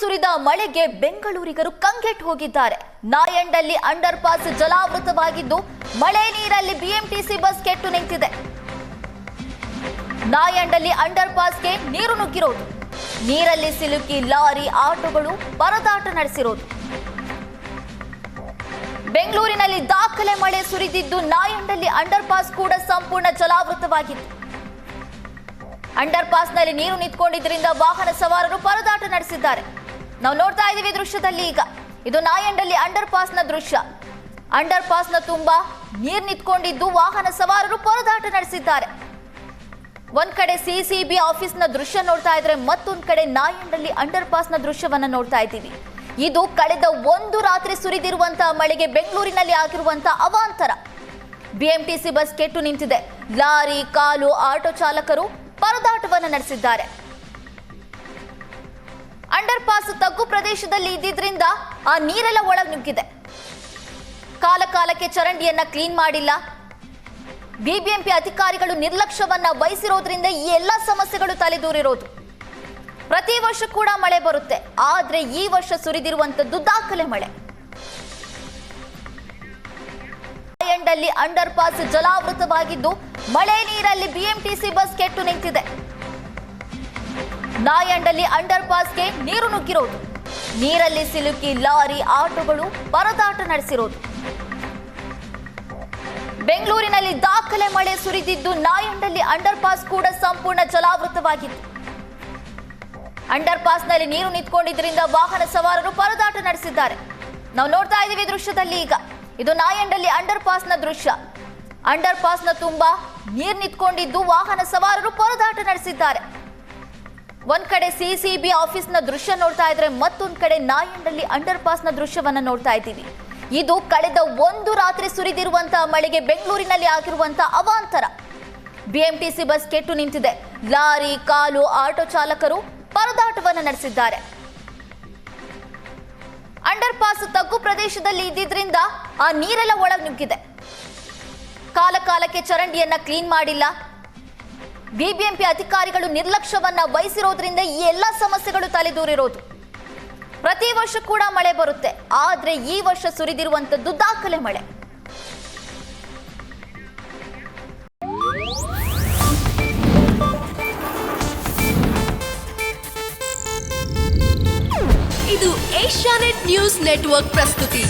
ಸುರಿದ ಮಳೆಗೆ ಬೆಂಗಳೂರಿಗರು ಕಂಗೆಟ್ ಹೋಗಿದ್ದಾರೆ. ನಾಯಂಡಲ್ಲಿ ಅಂಡರ್ ಪಾಸ್ ಜಲಾವೃತವಾಗಿದ್ದು, ಮಳೆ ನೀರಲ್ಲಿ ಬಿಎಂಟಿಸಿ ಬಸ್ ಕೆಟ್ಟು ನಿಂತಿದೆ. ನಾಯಂಡಲ್ಲಿ ಅಂಡರ್ ಪಾಸ್ಗೆ ನೀರು ನುಗ್ಗಿರೋದು. ನೀರಲ್ಲಿ ಸಿಲುಕಿ ಲಾರಿ ಆಟೋಗಳು ಪರದಾಟ ನಡೆಸಿರೋದು. ಬೆಂಗಳೂರಿನಲ್ಲಿ ದಾಖಲೆ ಮಳೆ ಸುರಿದಿದ್ದು, ನಾಯಂಡಲ್ಲಿ ಅಂಡರ್ ಪಾಸ್ ಕೂಡ ಸಂಪೂರ್ಣ ಜಲಾವೃತವಾಗಿತ್ತು. ಅಂಡರ್ ಪಾಸ್ನಲ್ಲಿ ನೀರು ನಿಂತ್ಕೊಂಡಿದ್ದರಿಂದ ವಾಹನ ಸವಾರರು ಪರದಾಟ ನಡೆಸಿದ್ದಾರೆ. ನಾವು ನೋಡ್ತಾ ಇದ್ದೀವಿ ದೃಶ್ಯದಲ್ಲಿ ಈಗ. ಇದು ನಾಯಂಡಲ್ಲಿ ಅಂಡರ್ ಪಾಸ್ನ ದೃಶ್ಯ. ಅಂಡರ್ ಪಾಸ್ನ ತುಂಬಾ ನೀರು ನಿಂತ್ಕೊಂಡಿದ್ದು ವಾಹನ ಸವಾರರು ಪರದಾಟ ನಡೆಸಿದ್ದಾರೆ. ಒಂದ್ ಕಡೆ ಸಿಸಿಬಿ ಆಫೀಸ್ನ ದೃಶ್ಯ ನೋಡ್ತಾ ಇದ್ರೆ ಮತ್ತೊಂದ್ ಕಡೆ ನಾಯಂಡಲ್ಲಿ ಅಂಡರ್ ಪಾಸ್ನ ದೃಶ್ಯವನ್ನ ನೋಡ್ತಾ ಇದ್ದೀವಿ. ಇದು ಕಳೆದ ಒಂದು ರಾತ್ರಿ ಸುರಿದಿರುವಂತಹ ಮಳೆಗೆ ಬೆಂಗಳೂರಿನಲ್ಲಿ ಆಗಿರುವಂತಹ ಅವಾಂತರ. ಬಿಎಂಟಿಸಿ ಬಸ್ ಕೆಟ್ಟು ನಿಂತಿದೆ. ಲಾರಿ, ಕಾಲು, ಆಟೋ ಚಾಲಕರು ಪರದಾಟವನ್ನು ನಡೆಸಿದ್ದಾರೆ. ಅಂಡರ್ ಪಾಸ್ ತಗ್ಗು ಪ್ರದೇಶದಲ್ಲಿ ಇದ್ದಿದ್ರಿಂದ ಆ ನೀರೆಲ್ಲ ಒಳಗೆ ನುಗ್ಗಿದೆ. ಕಾಲ ಕಾಲಕ್ಕೆ ಚರಂಡಿಯನ್ನ ಕ್ಲೀನ್ ಮಾಡಿಲ್ಲ. ಬಿಬಿಎಂಪಿ ಅಧಿಕಾರಿಗಳು ನಿರ್ಲಕ್ಷ್ಯವನ್ನ ವಹಿಸಿರೋದ್ರಿಂದ ಈ ಎಲ್ಲ ಸಮಸ್ಯೆಗಳು ತಲೆದೂರಿರೋದು. ಪ್ರತಿ ವರ್ಷ ಕೂಡ ಮಳೆ ಬರುತ್ತೆ. ಆದ್ರೆ ಈ ವರ್ಷ ಸುರಿದಿರುವಂತದ್ದು ದಾಖಲೆ ಮಳೆ. ಅಂಡರ್ ಪಾಸ್ ಜಲಾವೃತವಾಗಿದ್ದು ಮಳೆ ನೀರಲ್ಲಿ ಬಿಎಂಟಿಸಿ ಬಸ್ ಕೆಟ್ಟು ನಿಂತಿದೆ. ನಾಯಂಡಲ್ಲಿ ಅಂಡರ್ ಪಾಸ್ಗೆ ನೀರು ನುಗ್ಗಿರೋದು. ನೀರಲ್ಲಿ ಸಿಲುಕಿ ಲಾರಿ ಆಟೋಗಳು ಪರದಾಟ ನಡೆಸಿರೋದು. ಬೆಂಗಳೂರಿನಲ್ಲಿ ದಾಖಲೆ ಮಳೆ ಸುರಿದಿದ್ದು ನಾಯಂಡಲ್ಲಿ ಅಂಡರ್ ಪಾಸ್ ಕೂಡ ಸಂಪೂರ್ಣ ಜಲಾವೃತವಾಗಿತ್ತು. ಅಂಡರ್ ಪಾಸ್ನಲ್ಲಿ ನೀರು ನಿಂತ್ಕೊಂಡಿದ್ದರಿಂದ ವಾಹನ ಸವಾರರು ಪರದಾಟ ನಡೆಸಿದ್ದಾರೆ. ನಾವು ನೋಡ್ತಾ ಇದ್ದೀವಿ ದೃಶ್ಯದಲ್ಲಿ ಈಗ. ಇದು ನಾಯಂಡಲ್ಲಿ ಅಂಡರ್ ಪಾಸ್ನ ದೃಶ್ಯ. ಅಂಡರ್ ಪಾಸ್ನ ತುಂಬಾ ನೀರು ನಿಂತ್ಕೊಂಡಿದ್ದು ವಾಹನ ಸವಾರರು ಪರದಾಟ ನಡೆಸಿದ್ದಾರೆ. ಒಂದ್ ಕಡೆ ಸಿಸಿಬಿ ಆಫೀಸ್ನ ದೃಶ್ಯ ನೋಡ್ತಾ ಇದ್ರೆ ಮತ್ತೊಂದ್ ಕಡೆ ನಾಯಂಡಲ್ಲಿ ಅಂಡರ್ ಪಾಸ್ನ ದೃಶ್ಯವನ್ನ ನೋಡ್ತಾ ಇದ್ದೀವಿ. ಇದು ಕಳೆದ ಒಂದು ರಾತ್ರಿ ಸುರಿದಿರುವಂತಹ ಮಳೆಗೆ ಬೆಂಗಳೂರಿನಲ್ಲಿ ಆಗಿರುವಂತಹ ಅವಾಂತರ. ಬಿಎಂಟಿಸಿ ಬಸ್ ಕೆಟ್ಟು ನಿಂತಿದೆ. ಲಾರಿ, ಕಾಲು, ಆಟೋ ಚಾಲಕರು ಪರದಾಟವನ್ನು ನಡೆಸಿದ್ದಾರೆ. ಅಂಡರ್ ಪಾಸ್ ತಗ್ಗು ಪ್ರದೇಶದಲ್ಲಿ ಇದ್ದಿದ್ರಿಂದ ಆ ನೀರೆಲ್ಲ ಒಳಗೆ ನುಗ್ಗಿದೆ. ಕಾಲ ಕಾಲಕ್ಕೆ ಚರಂಡಿಯನ್ನ ಕ್ಲೀನ್ ಮಾಡಿಲ್ಲ. ಬಿಬಿಎಂಪಿ ಅಧಿಕಾರಿಗಳು ನಿರ್ಲಕ್ಷ್ಯವನ್ನ ವಹಿಸಿರೋದ್ರಿಂದ ಈ ಎಲ್ಲ ಸಮಸ್ಯೆಗಳು ತಲೆದೂರಿರೋದು. ಪ್ರತಿ ವರ್ಷ ಕೂಡ ಮಳೆ ಬರುತ್ತೆ. ಆದ್ರೆ ಈ ವರ್ಷ ಸುರಿದಿರುವಂತದ್ದು ದಾಖಲೆ ಮಳೆ. ಇದು ಏಷ್ಯಾನೆಟ್ ನ್ಯೂಸ್ ನೆಟ್ವರ್ಕ್ ಪ್ರಸ್ತುತಿ.